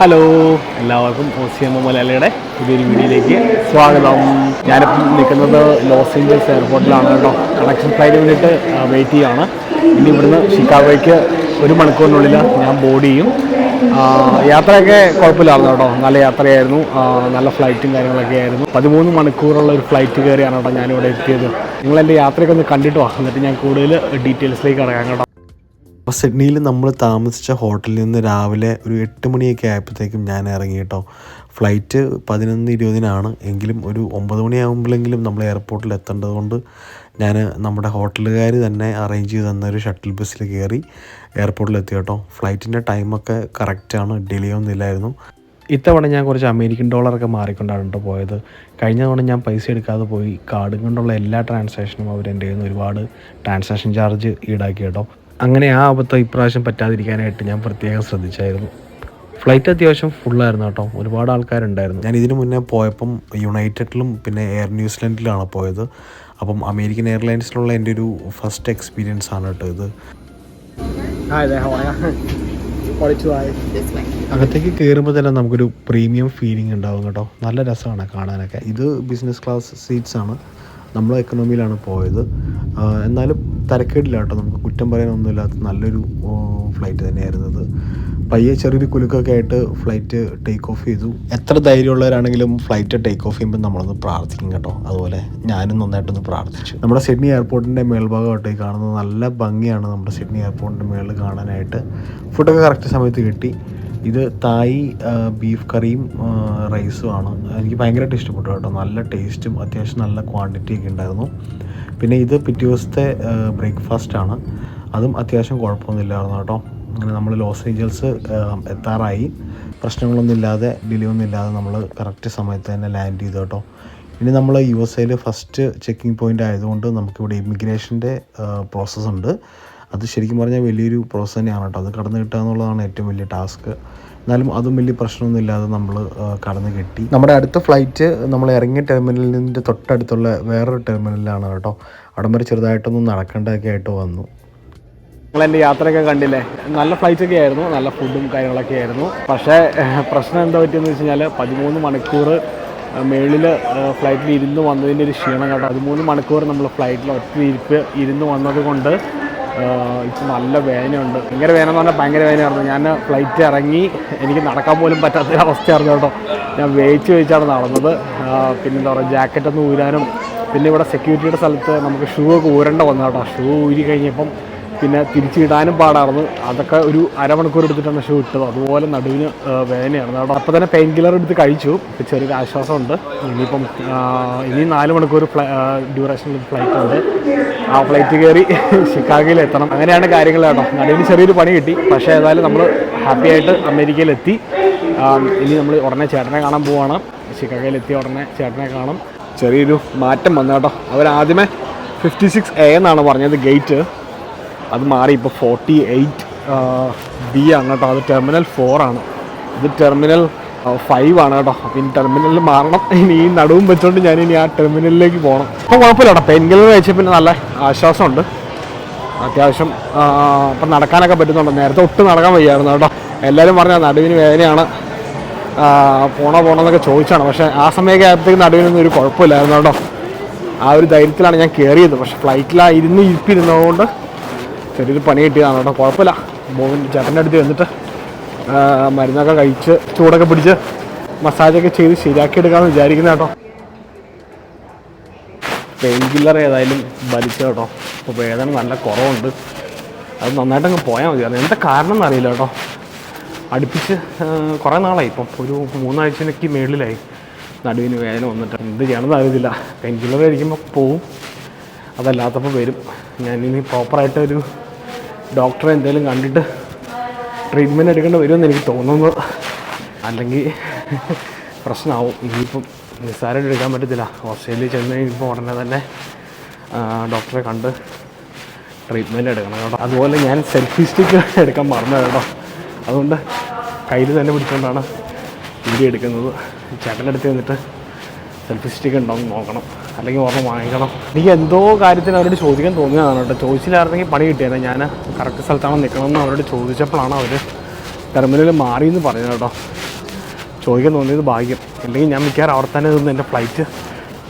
Hello എല്ലാവർക്കും O C M മലയാളിയുടെ പുതിയൊരു വീഡിയോയിലേക്ക് സ്വാഗതം. ഞാനിപ്പം നിൽക്കുന്നത് ലോസ് ഏഞ്ചൽസ് എയർപോർട്ടിലാണ് കേട്ടോ. കണക്ഷൻ ഫ്ലൈറ്റിന് വേണ്ടിയിട്ട് വെയിറ്റ് ചെയ്യുകയാണ് ഇനി ഇവിടുന്ന് ഷിക്കാഗോയ്ക്ക് ഒരു മണിക്കൂറിനുള്ളിൽ ഞാൻ ബോർഡ് ചെയ്യും. യാത്രയൊക്കെ കുഴപ്പമില്ലായിരുന്നു കേട്ടോ. നല്ല യാത്രയായിരുന്നു. നല്ല ഫ്ലൈറ്റും കാര്യങ്ങളൊക്കെ ആയിരുന്നു. പതിമൂന്ന് മണിക്കൂറുള്ള ഒരു ഫ്ലൈറ്റ് കയറിയാണ് കേട്ടോ ഞാനിവിടെ എത്തിയത്. നിങ്ങളെന്റെ യാത്രയൊക്കെ ഒന്ന് കണ്ടിട്ട് വാ. എന്നിട്ട് ഞാൻ കൂടുതൽ ഡീറ്റെയിൽസിലേക്ക് ഇറങ്ങാം കേട്ടോ. അപ്പോൾ സിഡ്നിയിൽ നമ്മൾ താമസിച്ച ഹോട്ടലിൽ നിന്ന് രാവിലെ ഒരു എട്ട് മണിയൊക്കെ ആയപ്പോഴത്തേക്കും ഞാൻ ഇറങ്ങി കേട്ടോ. ഫ്ലൈറ്റ് പതിനൊന്ന് ഇരുപതിനാണ്. എങ്കിലും ഒരു ഒമ്പത് മണിയാകുമ്പോഴെങ്കിലും നമ്മൾ എയർപോർട്ടിൽ എത്തേണ്ടത് കൊണ്ട് ഞാൻ നമ്മുടെ ഹോട്ടലുകാർ തന്നെ അറേഞ്ച് ചെയ്ത് തന്ന ഒരു ഷട്ടിൽ ബസ്സിൽ കയറി എയർപോർട്ടിൽ എത്തി കേട്ടോ. ഫ്ലൈറ്റിന്റെ ടൈമൊക്കെ കറക്റ്റാണ് ഡിലേ ഒന്നും ഇല്ലായിരുന്നു. ഇത്തവണ ഞാൻ കുറച്ച് അമേരിക്കൻ ഡോളറൊക്കെ മാറിക്കൊണ്ടാണ് കേട്ടോ പോയത്. കഴിഞ്ഞ തവണ ഞാൻ പൈസ എടുക്കാതെ പോയി. കാർഡും കൊണ്ടുള്ള എല്ലാ ട്രാൻസാക്ഷനും അവർ എന്റെ കയ്യിൽ നിന്ന് ഒരുപാട് ട്രാൻസാക്ഷൻ ചാർജ് ഈടാക്കി കേട്ടോ. അങ്ങനെ ആ അബദ്ധം ഇപ്രാവശ്യം പറ്റാതിരിക്കാനായിട്ട് ഞാൻ പ്രത്യേകം ശ്രദ്ധിച്ചായിരുന്നു. ഫ്ലൈറ്റ് അത്യാവശ്യം ഫുള്ളായിരുന്നു കേട്ടോ. ഒരുപാട് ആൾക്കാരുണ്ടായിരുന്നു. ഞാൻ ഇതിനു മുന്നേ പോയപ്പം യുണൈറ്റഡിലും പിന്നെ എയർ ന്യൂസിലൻഡിലാണ് പോയത്. അപ്പം അമേരിക്കൻ എയർലൈൻസിലുള്ള എന്റെ ഒരു ഫസ്റ്റ് എക്സ്പീരിയൻസ് ആണ് കേട്ടോ ഇത്? അകത്തേക്ക് കയറുമ്പോൾ തന്നെ നമുക്കൊരു പ്രീമിയം ഫീലിംഗ് ഉണ്ടാവും കേട്ടോ. നല്ല രസമാണ് കാണാനൊക്കെ. ഇത് ബിസിനസ് ക്ലാസ് സീറ്റ്സ് ആണ്. നമ്മൾ എക്കണോമിയിലാണ് പോയത്. എന്നാലും തരക്കേടില്ല കേട്ടോ. നമുക്ക് കുറ്റം പറയാനൊന്നുമില്ലാത്ത നല്ലൊരു ഫ്ലൈറ്റ് തന്നെയായിരുന്നു ഇത് പയ്യെ ചെറിയൊരു കുലുക്കൊക്കെ ആയിട്ട് ഫ്ലൈറ്റ് ടേക്ക് ഓഫ് ചെയ്തു. എത്ര ധൈര്യമുള്ളവരാണെങ്കിലും ഫ്ലൈറ്റ് ടേക്ക് ഓഫ് ചെയ്യുമ്പോൾ നമ്മളൊന്ന് പ്രാർത്ഥിക്കും കേട്ടോ. അതുപോലെ ഞാനും നന്നായിട്ടൊന്ന് പ്രാർത്ഥിച്ചു. നമ്മുടെ സിഡ്നി എയർപോർട്ടിന്റെ മേൽഭാഗമായിട്ട് കാണുന്നത് നല്ല ഭംഗിയാണ് നമ്മുടെ സിഡ്നി എയർപോർട്ടിന്റെ മേളിൽ കാണാനായിട്ട്. ഫുഡൊക്കെ കറക്റ്റ് സമയത്ത് കിട്ടി. ഇത് തായി ബീഫ് കറിയും റൈസുമാണ് എനിക്ക് ഭയങ്കരമായിട്ട് ഇഷ്ടപ്പെട്ടു കേട്ടോ. നല്ല ടേസ്റ്റും അത്യാവശ്യം നല്ല ക്വാണ്ടിറ്റി ഒക്കെ ഉണ്ടായിരുന്നു. പിന്നെ ഇത് പിറ്റേ ദിവസത്തെ ബ്രേക്ക്ഫാസ്റ്റ് ആണ്. അതും അത്യാവശ്യം കുഴപ്പമൊന്നുമില്ലായിരുന്നു കേട്ടോ. അങ്ങനെ നമ്മൾ ലോസ് ഏഞ്ചൽസ് എത്താറായി. പ്രശ്നങ്ങളൊന്നും ഇല്ലാതെ ഡിലേ ഒന്നും ഇല്ലാതെ നമ്മൾ കറക്റ്റ് സമയത്ത് തന്നെ ലാൻഡ് ചെയ്തു കേട്ടോ. ഇനി നമ്മൾ യു എസ് എയിൽ ഫസ്റ്റ് ചെക്കിംഗ് പോയിന്റ് ആയതുകൊണ്ട് നമുക്കിവിടെ ഇമിഗ്രേഷന്റെ പ്രോസസ്സ് ഉണ്ട്. അത് ശരിക്കും പറഞ്ഞാൽ വലിയൊരു പ്രോസസ്സ് തന്നെയാണ് കേട്ടോ. അത് കടന്നു കിട്ടുക എന്നുള്ളതാണ് ഏറ്റവും വലിയ ടാസ്ക് എന്നാലും അതും വലിയ പ്രശ്നമൊന്നും ഇല്ലാതെ നമ്മൾ കടന്നു കിട്ടി. നമ്മുടെ അടുത്ത ഫ്ലൈറ്റ് നമ്മൾ ഇറങ്ങിയ ടെർമിനലിന്റെ തൊട്ടടുത്തുള്ള വേറൊരു ടെർമിനലിലാണ് കേട്ടോ. അവിടം വരെ ചെറുതായിട്ടൊന്നും നടക്കേണ്ടതൊക്കെ ആയിട്ട് വന്നു. നിങ്ങൾ എന്റെ യാത്രയൊക്കെ കണ്ടില്ലേ? നല്ല ഫ്ലൈറ്റ് ഒക്കെ ആയിരുന്നു. നല്ല ഫുഡും കാര്യങ്ങളൊക്കെ ആയിരുന്നു. പക്ഷേ പ്രശ്നം എന്താ പറ്റിയെന്ന് വെച്ച് കഴിഞ്ഞാൽ പതിമൂന്ന് മണിക്കൂർ മേളിൽ ഫ്ലൈറ്റിൽ ഇരുന്ന് വന്നതിന്റെ ഒരു ക്ഷീണം കേട്ടോ. പതിമൂന്ന് മണിക്കൂർ നമ്മൾ ഫ്ലൈറ്റിൽ ഒറ്റ ഇരിപ്പ് ഇരുന്ന് വന്നത് കൊണ്ട് ഇപ്പം നല്ല വേനയുണ്ട് ഭയങ്കര വേന എന്ന് പറഞ്ഞാൽ ഭയങ്കര വേനയായിരുന്നു ഞാൻ ഫ്ലൈറ്റ് ഇറങ്ങി എനിക്ക് നടക്കാൻ പോലും പറ്റാത്ത ഒരു അവസ്ഥയായിരുന്നു കേട്ടോ. ഞാൻ വേച്ച് വെച്ചാണ് നടന്നത്. പിന്നെ പിന്നെന്താ പറയുക ജാക്കറ്റൊന്നും ഊരാനും പിന്നെ ഇവിടെ സെക്യൂരിറ്റിയുടെ സ്ഥലത്ത് നമുക്ക് ഷൂ ഒക്കെ ഊരേണ്ട വന്നു കേട്ടോ. ഷൂ ഊരി കഴിഞ്ഞപ്പം പിന്നെ തിരിച്ചിടാനും പാടായിരുന്നു അതൊക്കെ ഒരു അരമണിക്കൂർ എടുത്തിട്ടാണ് ഷൂ ഇട്ടത്. അതുപോലെ നടുവിന് വേദനയാണ് അവിടെ അപ്പോൾ തന്നെ പെയിൻ കില്ലർ എടുത്ത് കഴിച്ചു. ഇപ്പം ചെറിയൊരു ആശ്വാസമുണ്ട്. ഇനിയിപ്പം ഇനി നാല് മണിക്കൂർ ഡ്യൂറേഷനിൽ ഫ്ലൈറ്റ് ഉണ്ട്. ആ ഫ്ലൈറ്റ് കയറി ഷിക്കാഗോയിൽ എത്തണം. അങ്ങനെയാണ് കാര്യങ്ങൾ കേട്ടോ. നടുവിന് ചെറിയൊരു പണി കിട്ടി. പക്ഷേ ഏതായാലും നമ്മൾ ഹാപ്പി ആയിട്ട് അമേരിക്കയിലെത്തി. ഇനി നമ്മൾ ഉടനെ ചേട്ടനെ കാണാൻ പോവാണ്. ഷിക്കാഗോയിൽ എത്തിയ ഉടനെ ചേട്ടനെ കാണും. ചെറിയൊരു മാറ്റം വന്നു കേട്ടോ. അവരാദ്യമേ ഫിഫ്റ്റി സിക്സ് എ എന്നാണ് പറഞ്ഞത് ഗേറ്റ്. അത് മാറി ഇപ്പോൾ ഫോർട്ടി എയ്റ്റ് ബി ആണ് കേട്ടോ. അത് ടെർമിനൽ ഫോർ ആണ്. ഇത് ടെർമിനൽ ഫൈവ് ആണ് കേട്ടോ. അപ്പം ഇനി ടെർമിനലിൽ മാറണം. ഇനി ഈ നടുവും വെച്ചുകൊണ്ട് ഞാൻ ഇനി ആ ടെർമിനലിലേക്ക് പോകണം അപ്പോൾ കുഴപ്പമില്ല കേട്ടോ. പെയിൻ കില്ലർ കഴിച്ച പിന്നെ നല്ല ആശ്വാസമുണ്ട്. അത്യാവശ്യം ഇപ്പം നടക്കാനൊക്കെ പറ്റുന്നുണ്ട്. നേരത്തെ ഒട്ടും നടക്കാൻ വയ്യായിരുന്നു കേട്ടോ. എല്ലാവരും പറഞ്ഞ നടുവിന് വേദനയാണ്. പോണോ പോണോ എന്നൊക്കെ ചോദിച്ചാണ്. പക്ഷേ ആ സമയമൊക്കെ ആയപ്പോഴത്തേക്ക് നടുവിനൊന്നും ഒരു കുഴപ്പമില്ലായിരുന്നു കേട്ടോ. ആ ഒരു ധൈര്യത്തിലാണ് ഞാൻ കയറിയത് പക്ഷേ ഫ്ലൈറ്റിലായിരുന്നു ഇരിപ്പിരുന്നതുകൊണ്ട് ചെറിയൊരു പണി കിട്ടിയതാണ് കേട്ടോ. കുഴപ്പമില്ല. മോൻ ചേട്ടന്റെ അടുത്ത് വന്നിട്ട് മരുന്നൊക്കെ കഴിച്ച് ചൂടൊക്കെ പിടിച്ച് മസാജൊക്കെ ചെയ്ത് ശരിയാക്കി എടുക്കാമെന്ന് വിചാരിക്കുന്ന കേട്ടോ. പെയിൻ കില്ലർ ഏതായാലും വലിച്ചു കേട്ടോ. അപ്പോൾ വേദന നല്ല കുറവുണ്ട്. അത് നന്നായിട്ടങ്ങ് പോയാൽ മതിയായിരുന്നു എന്താ കാരണം എന്നറിയില്ല കേട്ടോ. അടുപ്പിച്ച് കുറേ നാളായി. ഇപ്പം ഒരു മൂന്നാഴ്ചയ്ക്ക് മേളിലായി. നടുവിന് വേദന വന്നിട്ട് എന്ത് ചെയ്യണമെന്ന് അറിയത്തില്ല. പെയിൻ കില്ലർ കഴിക്കുമ്പോൾ പോവും. അതല്ലാത്തപ്പോൾ വരും. ഞാനിനി പ്രോപ്പറായിട്ട് ഒരു ഡോക്ടറെ എന്തെങ്കിലും കണ്ടിട്ട് ട്രീറ്റ്മെന്റ് എടുക്കേണ്ടി വരുമെന്ന് എനിക്ക് തോന്നുന്നു. അല്ലെങ്കിൽ പ്രശ്നമാവും. ഇനിയിപ്പം നിസ്സാരമായിട്ട് എടുക്കാൻ പറ്റത്തില്ല. ഓസ്ട്രേലിയയിൽ ചെന്ന് കഴിഞ്ഞപ്പോൾ ഉടനെ തന്നെ ഡോക്ടറെ കണ്ട് ട്രീറ്റ്മെന്റ് എടുക്കണം കേട്ടോ. അതുപോലെ ഞാൻ സെൽഫി സ്റ്റിക്ക് എടുക്കാൻ മറന്നു കേട്ടോ. അതുകൊണ്ട് കയ്യിൽ തന്നെ പിടിച്ചുകൊണ്ടാണ് വീഡിയോ എടുക്കുന്നത്. ചേട്ടന്റെ അടുത്ത് വന്നിട്ട് സെൽഫി സ്റ്റിക്ക് ഉണ്ടോ എന്ന് നോക്കണം. അല്ലെങ്കിൽ ഓർമ്മ വാങ്ങിക്കണം. എനിക്ക് എന്തോ കാര്യത്തിന് അവരോട് ചോദിക്കാൻ തോന്നിയതാണ് കേട്ടോ. ചോദിച്ചില്ലായിരുന്നെങ്കിൽ പണി കിട്ടിയത് ഞാൻ കറക്റ്റ് സ്ഥലത്താണ് നിൽക്കണമെന്ന് അവരോട് ചോദിച്ചപ്പോഴാണ് അവർ ടെർമിനൽ മാറി എന്ന് പറഞ്ഞത് കേട്ടോ. ചോദിക്കാൻ തോന്നിയത് ഭാഗ്യം. അല്ലെങ്കിൽ ഞാൻ മിക്കവാറും അവിടെ തന്നെ നിന്ന് എന്റെ ഫ്ലൈറ്റ്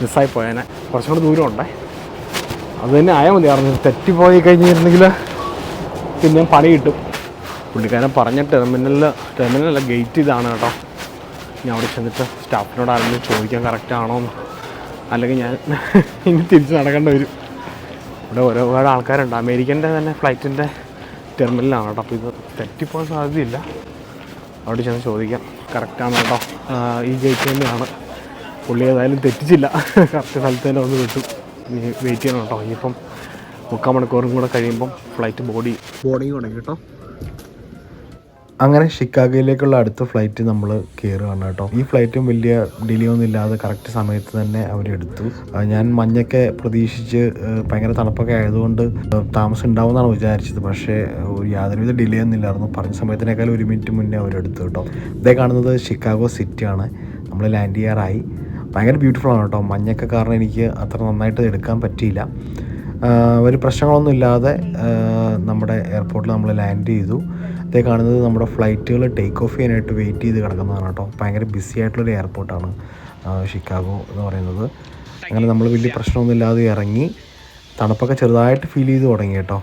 മിസ്സായി പോയേനെ. കുറച്ചും കൂടെ ദൂരം ഉണ്ടേ. അത് തന്നെ ആയാൽ മതിയായിരുന്നു തെറ്റിപ്പോയി കഴിഞ്ഞിരുന്നെങ്കിൽ പിന്നെ പണി കിട്ടും. പുള്ളിക്കാരൻ പറഞ്ഞ ടെർമിനലിൽ ടെർമിനലല്ല ഗേറ്റ് ഇതാണ് കേട്ടോ. ഞാൻ അവിടെ ചെന്നിട്ട് സ്റ്റാഫിനോട് ആരെങ്കിലും ചോദിക്കാൻ കറക്റ്റ് ആണോ എന്ന് അല്ലെങ്കിൽ ഞാൻ ഇനി തിരിച്ച് നടക്കേണ്ടി വരും. ഇവിടെ ഓരോ ഒരുപാട് ആൾക്കാരുണ്ട്. അമേരിക്കന്റെ തന്നെ ഫ്ലൈറ്റിന്റെ ടെർമിനലാണ് കേട്ടോ. അപ്പോൾ ഇത് തെറ്റിപ്പോകാൻ സാധ്യതയില്ല. അവിടെ ചെന്ന് ചോദിക്കാം. കറക്റ്റാണ് കേട്ടോ. ഈ തന്നെയാണ്. പുള്ളി ഏതായാലും തെറ്റിച്ചില്ല. കറക്റ്റ് സ്ഥലത്ത് തന്നെ വന്ന് വിട്ടു. ഇനി വെയിറ്റ് ചെയ്യണം കേട്ടോ. ഇനിയിപ്പം മുക്കാൽ മണിക്കൂറും കൂടെ കഴിയുമ്പം ഫ്ലൈറ്റ് ബോഡി ബോർഡിങ് തുടങ്ങി കേട്ടോ. അങ്ങനെ ഷിക്കാഗോയിലേക്കുള്ള അടുത്ത ഫ്ലൈറ്റ് നമ്മൾ കയറുകയാണ് കേട്ടോ. ഈ ഫ്ലൈറ്റും വലിയ ഡിലേ ഒന്നും ഇല്ലാതെ കറക്റ്റ് സമയത്ത് തന്നെ അവരെടുത്തു ഞാൻ മഞ്ഞൊക്കെ പ്രതീക്ഷിച്ച് ഭയങ്കര തണുപ്പൊക്കെ ആയതുകൊണ്ട് താമസം ഉണ്ടാവുമെന്നാണ് വിചാരിച്ചത്. പക്ഷേ യാതൊരുവിധ ഡിലേ ഒന്നും ഇല്ലായിരുന്നു. പറഞ്ഞ സമയത്തിനേക്കാൾ ഒരു മിനിറ്റ് മുന്നേ അവരെടുത്തു കേട്ടോ. ഇതേ കാണുന്നത് ഷിക്കാഗോ സിറ്റിയാണ് നമ്മൾ ലാൻഡ് ചെയ്യാറായി. ഭയങ്കര ബ്യൂട്ടിഫുൾ ആണ് കേട്ടോ. മഞ്ഞൊക്കെ കാരണം എനിക്ക് അത്ര നന്നായിട്ട് എടുക്കാൻ പറ്റിയില്ല. ഒരു പ്രശ്നങ്ങളൊന്നും ഇല്ലാതെ നമ്മുടെ എയർപോർട്ടിൽ നമ്മൾ ലാൻഡ് ചെയ്തു. ഇതേ കാണുന്നത് നമ്മുടെ ഫ്ലൈറ്റുകൾ ടേക്ക് ഓഫ് ചെയ്യാനായിട്ട് വെയിറ്റ് ചെയ്ത് കിടക്കുന്നതാണ് കേട്ടോ. ഭയങ്കര ബിസി ആയിട്ടുള്ളൊരു എയർപോർട്ടാണ് ഷിക്കാഗോ എന്ന് പറയുന്നത്. അങ്ങനെ നമ്മൾ വലിയ പ്രശ്നമൊന്നും ഇല്ലാതെ ഇറങ്ങി തണുപ്പൊക്കെ ചെറുതായിട്ട് ഫീൽ ചെയ്ത് തുടങ്ങി കേട്ടോ.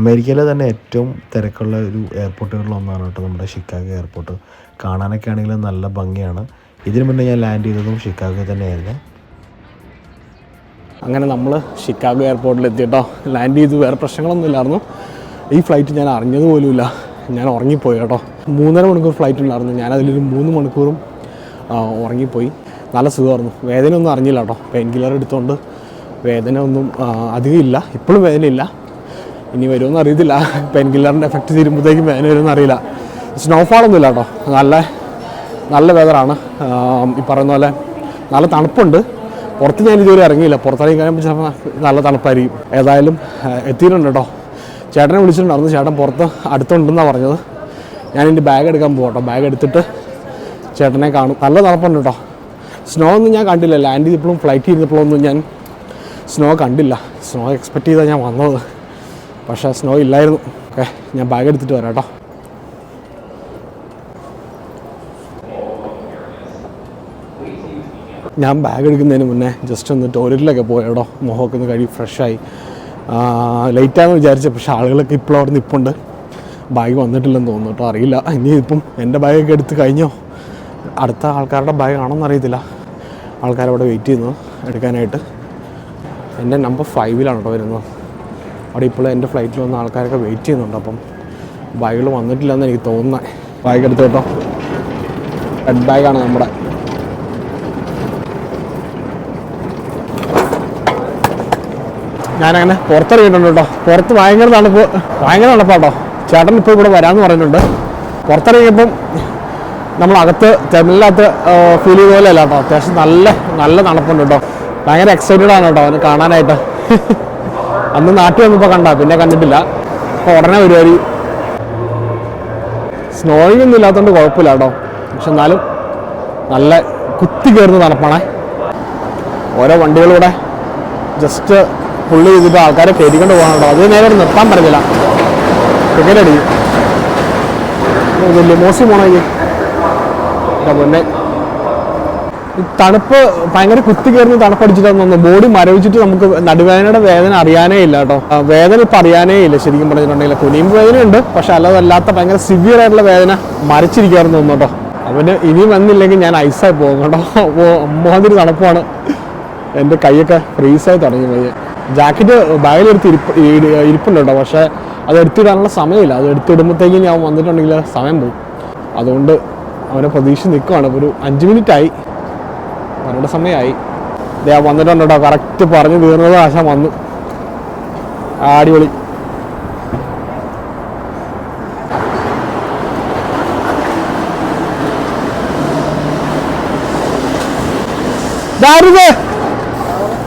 അമേരിക്കയിലെ തന്നെ ഏറ്റവും തിരക്കുള്ള ഒരു എയർപോർട്ടുകളിലൊന്നാണ് കേട്ടോ നമ്മുടെ ഷിക്കാഗോ എയർപോർട്ട് കാണാനൊക്കെ ആണെങ്കിലും നല്ല ഭംഗിയാണ്. ഇതിനു മുന്നേ ഞാൻ ലാൻഡ് ചെയ്തതും ഷിക്കാഗോ തന്നെയായിരുന്നു. അങ്ങനെ നമ്മൾ ഷിക്കാഗോ എയർപോർട്ടിൽ എത്തിയിട്ടോ ലാൻഡ് ചെയ്തു വേറെ പ്രശ്നങ്ങളൊന്നും ഇല്ലായിരുന്നു. ഈ ഫ്ലൈറ്റ് ഞാൻ അറിഞ്ഞത് പോലുമില്ല. ഞാൻ ഉറങ്ങിപ്പോയി കേട്ടോ. മൂന്നര മണിക്കൂർ ഫ്ലൈറ്റ് ഉണ്ടായിരുന്നു. ഞാൻ അതിലൊരു മൂന്ന് മണിക്കൂറും ഉറങ്ങിപ്പോയി. നല്ല സുഖമായിരുന്നു. വേദന ഒന്നും അറിഞ്ഞില്ല കേട്ടോ. പെയിൻ കില്ലർ എടുത്തുകൊണ്ട് വേദന ഒന്നും അധികം ഇല്ല. ഇപ്പോഴും വേദനയില്ല. ഇനി വരുമെന്ന് അറിയത്തില്ല. പെയിൻ കില്ലറിന്റെ എഫക്റ്റ് തീരുമ്പോഴത്തേക്കും വേദന വരുമെന്ന് അറിയില്ല. സ്നോഫാളൊന്നും ഇല്ല കേട്ടോ. നല്ല നല്ല വെതറാണ് ഈ പറയുന്ന പോലെ നല്ല തണുപ്പുണ്ട്. പുറത്ത് ഞാൻ ഇതുവരെ ഇറങ്ങിയില്ല. പുറത്തിറങ്ങി കഴിയുമ്പോൾ ചിലപ്പോൾ നല്ല തണുപ്പായിരിക്കും. ഏതായാലും എത്തിയിട്ടുണ്ട് കേട്ടോ. ചേട്ടനെ വിളിച്ചിട്ടുണ്ടായിരുന്നു ചേട്ടൻ പുറത്ത് അടുത്തുണ്ടെന്നാണ് പറഞ്ഞത്. ഞാൻ എന്റെ ബാഗ് എടുക്കാൻ പോകാം കേട്ടോ ബാഗ് എടുത്തിട്ട് ചേട്ടനെ കാണും. നല്ല തണുപ്പുണ്ട് കേട്ടോ സ്നോ ഒന്നും ഞാൻ കണ്ടില്ല ലാൻഡ് ചെയ്തപ്പോഴും ഫ്ലൈറ്റ് ചെയ്തപ്പോഴൊന്നും ഞാൻ സ്നോ കണ്ടില്ല. സ്നോ എക്സ്പെക്റ്റ് ചെയ്താൽ ഞാൻ വന്നത്. പക്ഷേ സ്നോ ഇല്ലായിരുന്നു. ഓക്കെ ഞാൻ ബാഗ് എടുത്തിട്ട് വരാം കേട്ടോ ഞാൻ ബാഗ് എടുക്കുന്നതിന് മുന്നേ ജസ്റ്റ് ഒന്ന് ടോയ്ലറ്റിലൊക്കെ പോയടോ മുഖമൊക്കെ ഒന്ന് കഴുകി ഫ്രഷായി ലേറ്റാന്ന് വിചാരിച്ചു പക്ഷേ ആളുകളൊക്കെ ഇപ്പോൾ അവിടെ നിൽപ്പുണ്ട് ബാഗ് വന്നിട്ടില്ലെന്ന് തോന്നുന്നു കേട്ടോ അറിയില്ല. ഇനി ഇപ്പം എന്റെ ബാഗൊക്കെ എടുത്ത് കഴിഞ്ഞോ? അടുത്ത ആൾക്കാരുടെ ബാഗ് ആണോന്ന് അറിയത്തില്ല. ആൾക്കാരവിടെ വെയിറ്റ് ചെയ്യുന്നു എടുക്കാനായിട്ട്. എന്റെ നമ്പർ ഫൈവിലാണ് കേട്ടോ വരുന്നത്. അവിടെ ഇപ്പോൾ എന്റെ ഫ്ലൈറ്റിൽ വന്ന ആൾക്കാരൊക്കെ വെയിറ്റ് ചെയ്യുന്നുണ്ട്. അപ്പം ബാഗുകൾ വന്നിട്ടില്ലെന്ന് എനിക്ക് തോന്നുന്നത് ബാഗ് എടുത്ത് കേട്ടോ. റെഡ് ബാഗാണ് നമ്മുടെ ഞാനങ്ങനെ പുറത്തിറങ്ങിയിട്ടുണ്ട് കേട്ടോ. പുറത്ത് ഭയങ്കര തണുപ്പ് ഭയങ്കര തണുപ്പാട്ടോ ചേട്ടൻ ഇപ്പോൾ ഇവിടെ വരാമെന്ന് പറഞ്ഞിട്ടുണ്ട്. പുറത്തിറങ്ങിയപ്പം നമ്മളകത്ത് തെമിലിനകത്ത് ഫീൽ ചെയ്ത പോലെ അല്ല കേട്ടോ. അത്യാവശ്യം നല്ല നല്ല തണുപ്പുണ്ട് കേട്ടോ. ഭയങ്കര എക്സൈറ്റഡ് ആണ് കേട്ടോ അവന് കാണാനായിട്ട്. അന്ന് നാട്ടിൽ വന്നപ്പോൾ കണ്ട പിന്നെ കണ്ടിട്ടില്ല. അപ്പോൾ ഉടനെ പരിപാടി. സ്നോയിങ് ഒന്നും ഇല്ലാത്തതുകൊണ്ട് കുഴപ്പമില്ല കേട്ടോ. പക്ഷെ എന്നാലും നല്ല കുത്തി കയറുന്ന തണുപ്പാണേ. ഓരോ വണ്ടികളിലൂടെ ജസ്റ്റ് പുള്ളി ചെയ്തിട്ട് ആൾക്കാരെ കയറ്റിക്കൊണ്ട് പോകാനുണ്ടോ അത് നേരെ നിർത്താൻ പറഞ്ഞില്ല ടിക്കറ്റ് അടിക്കും ലിമോസി പോണെങ്കിൽ പിന്നെ. തണുപ്പ് ഭയങ്കര കുത്തി കയറുന്ന തണുപ്പടിച്ചിട്ടാന്ന് തോന്നുന്നു. ബോഡി മരവിച്ചിട്ട് നമുക്ക് നടുവേദനയുടെ വേദന അറിയാനേ ഇല്ല കേട്ടോ. വേദന ഇപ്പം അറിയാനേ ഇല്ല ശരിക്കും പറഞ്ഞിട്ടുണ്ടെങ്കിൽ. കുനിയും ഉണ്ട് പക്ഷെ അല്ലാതല്ലാത്ത ഭയങ്കര സിവിയർ ആയിട്ടുള്ള വേദന മരച്ചിരിക്കാറുണ്ട് തോന്നുന്നു കേട്ടോ. അവന് ഇനി വന്നില്ലെങ്കിൽ ഞാൻ ഐസായി പോകും കേട്ടോ. അമ്മാതിരി തണുപ്പാണ്. എന്റെ കൈയൊക്കെ ഫ്രീസായി തുടങ്ങി പയ്യെ ജാക്കറ്റ് ബാഗിലെടുത്ത് ഇരിപ്പ് ഇരിപ്പുണ്ടോ? പക്ഷേ അത് എടുത്തിടാനുള്ള സമയമില്ല. അത് എടുത്തിടുമ്പോഴത്തേക്കും ഞാൻ വന്നിട്ടുണ്ടെങ്കിൽ സമയം പോകും അതുകൊണ്ട് അവനെ പ്രതീക്ഷ നിൽക്കുവാണ്. ഒരു അഞ്ച് മിനിറ്റ് ആയി അവരുടെ സമയമായി ഞാൻ വന്നിട്ടുണ്ട്? കറക്റ്റ് പറഞ്ഞു തീർന്നത് ആശാൻ വന്നു. അടിപൊളി?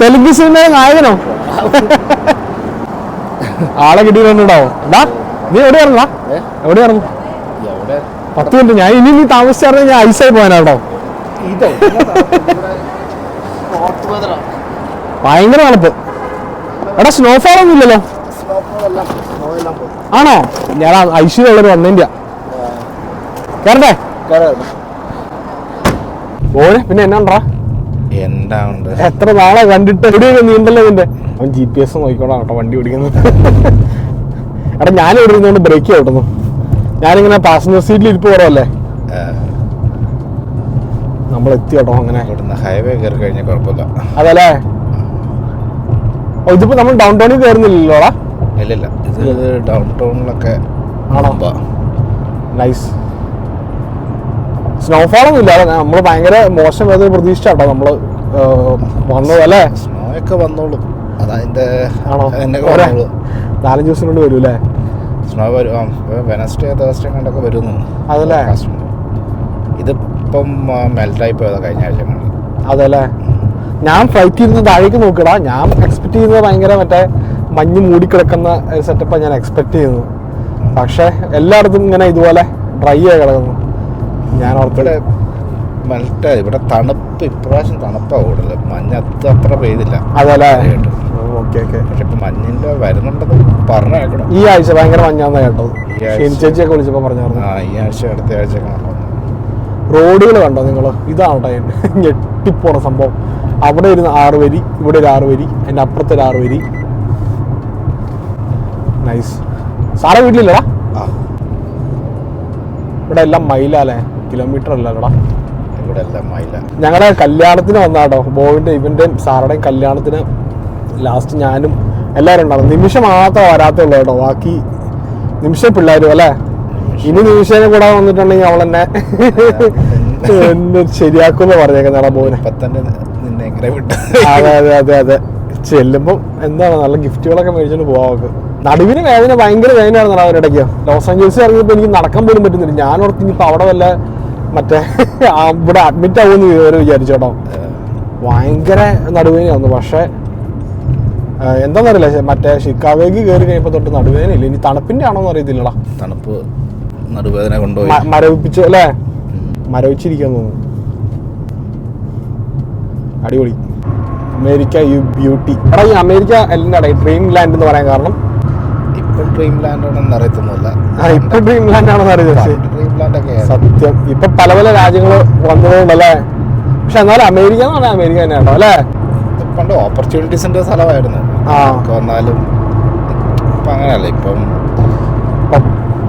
തെലുങ്ക് സിനിമയിലെ നായകനോ? ആളെ കിട്ടിയിട്ടുണ്ടോ എന്താ നീ എവിടെ ഇറങ്ങാ എവിടെ ഇറങ്ങും പത്ത് മിനിറ്റ് ഞാൻ ഇനി നീ താമസിച്ചാൽ ഞാൻ ഐസായി പോകാനാട്ടോ. ഭയങ്കര തണുപ്പ്. എടാ സ്നോഫോൾ ഒന്നും ഇല്ലല്ലോ. ആണോ? ഞാൻ ഐശ്വര്യമുള്ളൊരു വന്നതിന്റെ കയറട്ടെ ഓനെ പിന്നെ എന്നാണ്ടാ എന്താ എത്ര നാളെ കണ്ടിട്ട് എവിടെയൊക്കെ നീണ്ടല്ലോ നിന്റെ? അവൻ ജി പി എസ് നോക്കിക്കോളാം കേട്ടോ വണ്ടി ഓടിക്കുന്നത്. എടാ ഞാൻ ഇവിടെ ഇരുന്നുകൊണ്ട് ബ്രേക്ക് ചവിട്ടുന്നു ഞാനിങ്ങനെ പാസഞ്ചർ സീറ്റിൽ ഇരിപ്പ് കുറവല്ലേ? നമ്മൾ എത്തി കേട്ടോ അങ്ങനെ. ഹൈവേ കയറി കഴിഞ്ഞാൽ കുഴപ്പമില്ല. അതല്ലേ? ഇതിപ്പോ നമ്മൾ ഡൗൺ ടൗണിൽ കയറുന്നില്ലല്ലോടാ ഇല്ലില്ല ഇത് ഡൗൺ ടൗണിലൊക്കെ ആണോ നൈസ് സ്നോഫോൾ ഒന്നും ഇല്ല നമ്മൾ ഭയങ്കര മോശം വേദന പ്രതീക്ഷിച്ചാട്ടോ നമ്മൾ വന്നത് അല്ലേ? സ്നോ ഒക്കെ വന്നോളും. ഒരെ- നാലഞ്ച് ദിവസത്തിനുള്ളിൽ വരും അല്ലേ? സ്നോ വരും. ആ വെനസ്ഡേ തേഴ്സ്ഡേ കണ്ടൊക്കെ വരുന്നു. അതല്ലേ? ഇതിപ്പം മെൽറ്റായി പോയതാ കഴിഞ്ഞ ആഴ്ച കണ്ട് അതല്ലേ? ഞാൻ ഫ്ലൈറ്റ് ഇരുന്ന് താഴേക്ക് നോക്കടാ ഞാൻ എക്സ്പെക്ട് ചെയ്യുന്നത് ഭയങ്കര മറ്റേ മഞ്ഞ് മൂടിക്കിടക്കുന്ന സെറ്റപ്പാണ് ഞാൻ എക്സ്പെക്ട് ചെയ്യുന്നത്. പക്ഷേ എല്ലായിടത്തും ഇങ്ങനെ ഇതുപോലെ ഡ്രൈ ആയി കിടക്കുന്നു. ഞാൻ ഇവിടെ മെൽറ്റ് ഇവിടെ തണുപ്പ്. ഇപ്രാവശ്യം തണുപ്പാണ് കൂടുതൽ. മഞ്ഞ് അത്ര പെയ്തില്ല. അതല്ലേ? പക്ഷെ ഇപ്പൊ മഞ്ഞിന്റെ വരുന്നുണ്ടെന്ന് പറഞ്ഞു കേൾക്കണം ഈ ആഴ്ച ഭയങ്കര മഞ്ഞാന്ന് കേട്ടോ ചേച്ചിയൊക്കെ വിളിച്ചപ്പോൾ പറഞ്ഞായിരുന്നു. ആ ഈ ആഴ്ച അടുത്ത ആഴ്ച റോഡുകൾ കണ്ടോ നിങ്ങൾ ഇതാവട്ടെ ഞെട്ടിപ്പോണ സംഭവം. അവിടെ ഒരു ആറ് വരി ഇവിടെ ഒരു ആറ് വരി എന്റെ അപ്പുറത്തെ ഒരു ആറ് വരി നൈസ് സാറേ വീട്ടിലില്ലടാ? ഇവിടെ എല്ലാം മൈലല്ലേ കിലോമീറ്റർ അല്ലടാ ഇവിടെ എല്ലാം മൈല ഞങ്ങളുടെ കല്യാണത്തിന് വന്നാട്ടോ ബോവിന്റെ ഇവന്റെയും സാറുടെയും കല്യാണത്തിന് ലാസ്റ്റ് ഞാനും എല്ലാവരും ഉണ്ടാവും നിമിഷം മാത്രം വരാത്തുള്ളൂ കേട്ടോ. ബാക്കി നിമിഷം പിള്ളേരും അല്ലേ? ഇനി നിമിഷനെ കൂടെ വന്നിട്ടുണ്ടെങ്കിൽ അവൾ എന്നെ എന്ത് ശരിയാക്കുമെന്ന് പറഞ്ഞേക്കുന്നേടാ മോനെ. അതെ അതെ അതെ അതെ. ചെല്ലുമ്പോൾ എന്താണ് നല്ല ഗിഫ്റ്റുകളൊക്കെ മേടിച്ചോണ്ട് പോവാ അവർക്ക് നടുവിന് വേദന ഭയങ്കര വേദനയായിരുന്നു അവരുടെ ഇടയ്ക്ക് ലോസ് ആഞ്ചൽസ് ഇറങ്ങിയപ്പോൾ എനിക്ക് നടക്കാൻ പോലും പറ്റുന്നില്ല. ഞാൻ ഓർത്ത് ഇനിയിപ്പോൾ അവിടെ വല്ല മറ്റേ ഇവിടെ അഡ്മിറ്റ് ആവുമെന്ന് വിചാരിച്ചോട്ടോ ഭയങ്കര നടുവേദനയായിരുന്നു. പക്ഷേ ശ- മറ്റേ ഷിക്കാവേക്ക് കയറി കഴിഞ്ഞപ്പോൾ തൊട്ട് നടുവേദന ഇല്ല ഇനി തണുപ്പിന്റെ ആണോന്ന് അറിയത്തില്ലടാ. തണുപ്പ് നടുവേദന കൊണ്ടുപോയി. മരവിപ്പിച്ചു അല്ലേ? മരവിച്ചിരിക്കാൻ തോന്നുന്നു. അടിപൊളി. America you beauty. എടാ ഈ അമേരിക്ക എല്ലാം ഡ്രീം ലാൻഡ് എന്ന് പറയാൻ കാരണം? ഇപ്പൊ ഡ്രീം ലാൻഡ് ആണെന്ന് അറിയത്തൊന്നുമില്ല. ആ, ഇപ്പൊ ഡ്രീം ലാൻഡ് ആണെന്ന് സത്യം. ഇപ്പൊ പല പല രാജ്യങ്ങൾ വന്നതുകൊണ്ടല്ലേ? പക്ഷെ എന്നാലും അമേരിക്ക എന്ന് പറഞ്ഞാൽ അമേരിക്ക തന്നെ കേട്ടോ അല്ലേ? പണ്ട് ഓപ്പർച്യൂണിറ്റീസിന്റെ സ്ഥലമായിരുന്നു. ഒക്കെ വന്നാലും ഇപ്പൊ അങ്ങനെയല്ല ഇപ്പം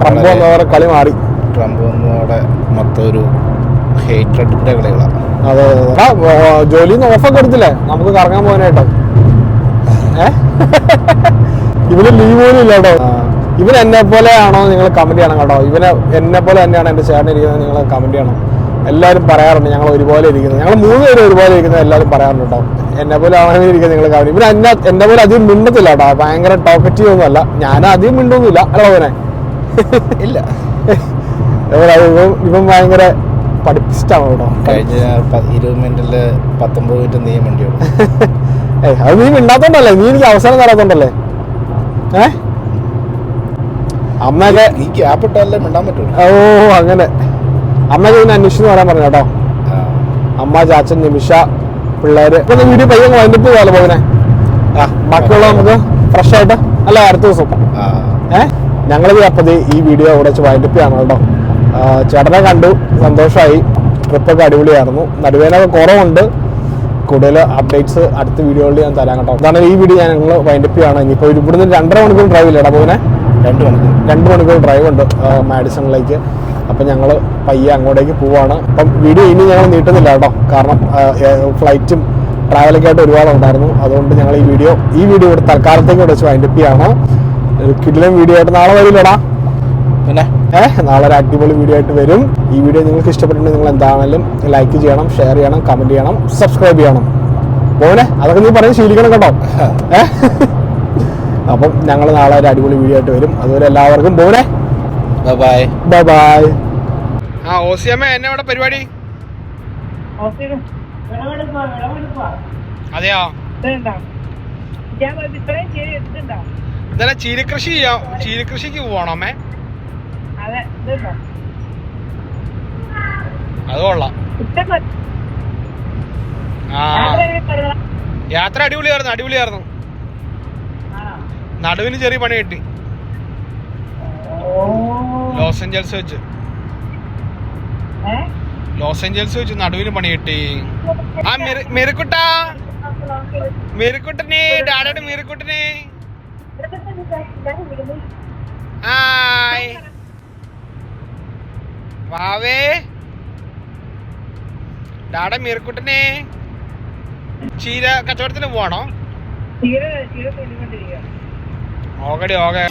ട്രംപ് വന്നവരെ കളി മാറി. ട്രംപ് വന്നതോടെ മൊത്തം ഒരു ഹേറ്റഡിന്റെ കളികളാണ് അതെ അതെ ജോലിയിൽ നിന്ന് ഓഫൊക്കെ എടുത്തില്ലേ? നമുക്ക് കറങ്ങാൻ പോകാനായിട്ട്. ഇവന് ലീവ് പോലും ഇല്ല കേട്ടോ. ഇവൻ എന്നെ പോലെ ആണോ നിങ്ങൾ കമന്റ് ചെയ്യണം കേട്ടോ. ഇവന് എന്നെ പോലെ തന്നെയാണ് എന്റെ ചേട്ടൻ ഇരിക്കുന്നത് നിങ്ങൾ കമന്റ് ചെയ്യണം. എല്ലാവരും പറയാറുണ്ട് ഞങ്ങൾ ഒരുപോലെ ഇരിക്കുന്നത് ഞങ്ങൾ മൂന്ന് പേരും ഒരുപോലെ ഇരിക്കുന്നത് എല്ലാവരും പറയാറുണ്ട് കേട്ടോ. എന്നെ പോലെ ഇരിക്കുന്നത് നിങ്ങൾ കാണും ഇവർ എന്നെ എന്നെ പോലെ അധികം മിണ്ടത്തില്ല കേട്ടോ. ഭയങ്കര ടോക്കറ്റീവ് ഒന്നും അല്ല. ഞാൻ അധികം മിണ്ടൊന്നുമില്ല. അല്ല അവനെ ഇല്ല. ഇവൻ ഭയങ്കര പഠിപ്പിച്ചിട്ടാണ് കേട്ടോ? കഴിഞ്ഞ ഇരുപത് മിനിറ്റിൽ പത്തൊമ്പത് മിനിറ്റ് നീ മിണ്ടി ഏയ് അത് നീ മിണ്ടാത്തോണ്ടല്ലേ? നീ എനിക്ക് അവസരം തരാത്തോണ്ടല്ലേ? ഏ? അമ്മയൊക്കെ ഈ ഗ്യാപ്പ് ഇട്ടല്ലേ മിണ്ടാൻ പറ്റുള്ളൂ ഓ അങ്ങനെ. അമ്മയൊക്കെ ഇതിനെ അന്വേഷിച്ചു പറയാൻ പറഞ്ഞു കേട്ടോ? അമ്മ ചാച്ചൻ നിമിഷ പിള്ളേര്. വീട്ടിൽ പയ്യൻ വന്നിട്ട് പോലെ പോകനെ ബാക്കിയുള്ള നമുക്ക് ഫ്രഷ് ആയിട്ട് അല്ല അടുത്ത ദിവസം ഏഹ് ഞങ്ങൾ അപ്പോൾ ഈ വീഡിയോ അവിടെ വെച്ച് വൈൻഡപ്പ് ചെയ്യണം കേട്ടോ. ചേട്ടനെ കണ്ടു സന്തോഷമായി ട്രിപ്പൊക്കെ അടിപൊളിയായിരുന്നു. നടുവേനൊക്കെ കുറവുണ്ട്. കൂടുതൽ അപ്ഡേറ്റ്സ് അടുത്ത വീഡിയോകളിൽ ഞാൻ തരാം കേട്ടോ. അതാണ് ഈ വീഡിയോ ഞാൻ ഞങ്ങൾ വൈൻഡപ്പ് ചെയ്യണം ഇനിയിപ്പോൾ ഇവിടുന്ന് രണ്ടര മണിക്കൂർ ഡ്രൈവ് ഇല്ലടാ പോനെ രണ്ട് മണിക്കൂർ. രണ്ട് മണിക്കൂർ ഡ്രൈവ് ഉണ്ട് മാഡിസണിലേക്ക് അപ്പം ഞങ്ങൾ പയ്യെ അങ്ങോട്ടേക്ക് പോവാണ്. അപ്പം വീഡിയോ ഇനി ഞങ്ങൾ നീട്ടുന്നില്ല കേട്ടോ. കാരണം ഫ്ലൈറ്റും ട്രാവലൊക്കെ ആയിട്ട് ഒരുപാട് ഉണ്ടായിരുന്നു. അതുകൊണ്ട് ഞങ്ങൾ ഈ വീഡിയോ ഈ വീഡിയോ ഇവിടെ തൽക്കാലത്തേക്ക് ഇവിടെ വെച്ച് വൈൻഡപ്പ് ചെയ്യാണ്. കിഡിലും വീഡിയോ ആയിട്ട് നാളെ വരില്ലടാ. പിന്നെ? ഏഹ് നാളെ ഒരു അടിപൊളി വീഡിയോ ആയിട്ട് വരും. ഈ വീഡിയോ നിങ്ങൾക്ക് ഇഷ്ടപ്പെട്ടിട്ടുണ്ടെങ്കിൽ നിങ്ങൾ എന്താണെങ്കിലും ലൈക്ക് ചെയ്യണം ഷെയർ ചെയ്യണം കമന്റ് ചെയ്യണം സബ്സ്ക്രൈബ് ചെയ്യണം. പോലെ അതൊക്കെ നീ പറഞ്ഞ് ശീലിക്കണം കേട്ടോ. ഏഹ് അപ്പം ഞങ്ങൾ നാളെ ഒരു അടിപൊളി വീഡിയോ ആയിട്ട് വരും. അതുപോലെ എല്ലാവർക്കും പോനെ ബൈ ബൈ ബൈ ആ ഓസിയമ്മ എന്നെ ഇവിടെ പരിപാടി? അതെയോ? ഇതല്ല ചീരകൃഷി ചെയ്യാം ചീരകൃഷിക്ക് പോണമേ അതെ കൊള്ളാം. ആ. യാത്ര അടിപൊളിയായിരുന്നു അടിപൊളിയായിരുന്നു. നടുവിന് ചെറിയ പണി കിട്ടി. ഓ. ലോസ് ഏഞ്ചൽസ് വെച്ച്. ലോസ് ഏഞ്ചൽസ് വെച്ച് നടുവിന് പണി കിട്ടി. ആ മെരുക്കുട്ട മെരുക്കുട്ടനെ ഡാഡയുടെ മെറിക്കുട്ടനെ. ഹായ്. വാവേ. ഡാഡ മെറിക്കുട്ടനെ. ചീര കച്ചവടത്തിന് പോവാണോ? ഓകടി ഓകെ